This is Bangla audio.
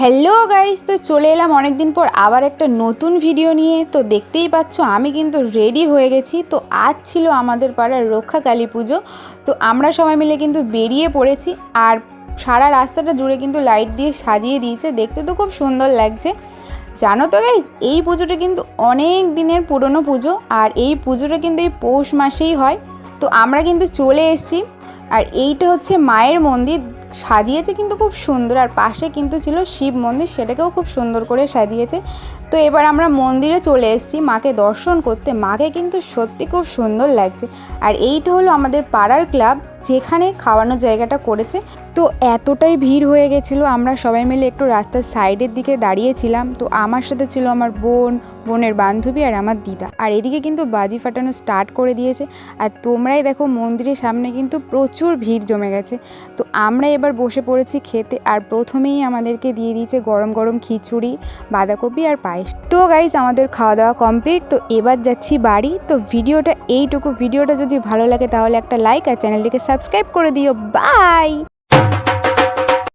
হ্যালো গাইস তো চলে এলাম অনেক দিন পর আবার একটা নতুন ভিডিও নিয়ে। তো দেখতেই পাচ্ছ, আমি কিন্তু রেডি হয়ে গেছি। তো আজ ছিল আমাদের পাড়ার রক্ষা কালী পুজো। তো আমরা সবাই মিলে কিন্তু বেরিয়ে পড়েছি। আর সারা রাস্তাটা জুড়ে কিন্তু লাইট দিয়ে সাজিয়ে দিয়েছে। দেখতে তো খুব সুন্দর লাগছে। জানো তো গাইস এই পুজোটা কিন্তু অনেক দিনের পুরনো পুজো। আর এই পুজোটা কিন্তু এই পৌষ মাসেই হয়। তো আমরা কিন্তু চলে এসেছি। আর এইটা হচ্ছে মায়ের মন্দির। সাজিয়েছে কিন্তু খুব সুন্দর, আর পাশে কিন্তু ছিল শিব মন্দির, সেটাকেও খুব সুন্দর করে সাজিয়েছে। তো এবার আমরা মন্দিরে চলে এসেছি, মাকে দর্শন করতে। মাকে কিন্তু সত্যি খুব সুন্দর লাগছে। আর এইটা হলো আমাদের পাড়ার ক্লাব যেখানে খাওয়ানোর জায়গাটা করেছে। তো এতটাই ভিড় হয়ে গেছিল, আমরা সবাই মিলে একটু রাস্তার সাইডের দিকে দাঁড়িয়েছিলাম। তো আমার সাথে ছিল আমার বোন, বোনের বান্ধবী আর আমার দিদা। আর এদিকে কিন্তু বাজি ফাটানো স্টার্ট করে দিয়েছে। আর তোমরাই দেখো মন্দিরের সামনে কিন্তু প্রচুর ভিড় জমে গেছে। তো আমরা এবার বসে পড়েছি খেতে আর প্রথমেই আমাদেরকে দিয়ে দিয়েছে গরম গরম খিচুড়ি, বাঁধাকপি আর পায়েস। তো গাইজ আমাদের খাওয়া দাওয়া কমপ্লিট তো এবার যাচ্ছি বাড়ি। তো ভিডিওটা, এইটুকু ভিডিওটা যদি ভালো লাগে তাহলে একটা লাইক আর চ্যানেলটিকে সাবস্ক্রাইব সাবস্ক্রাইব করে দিও। বাই!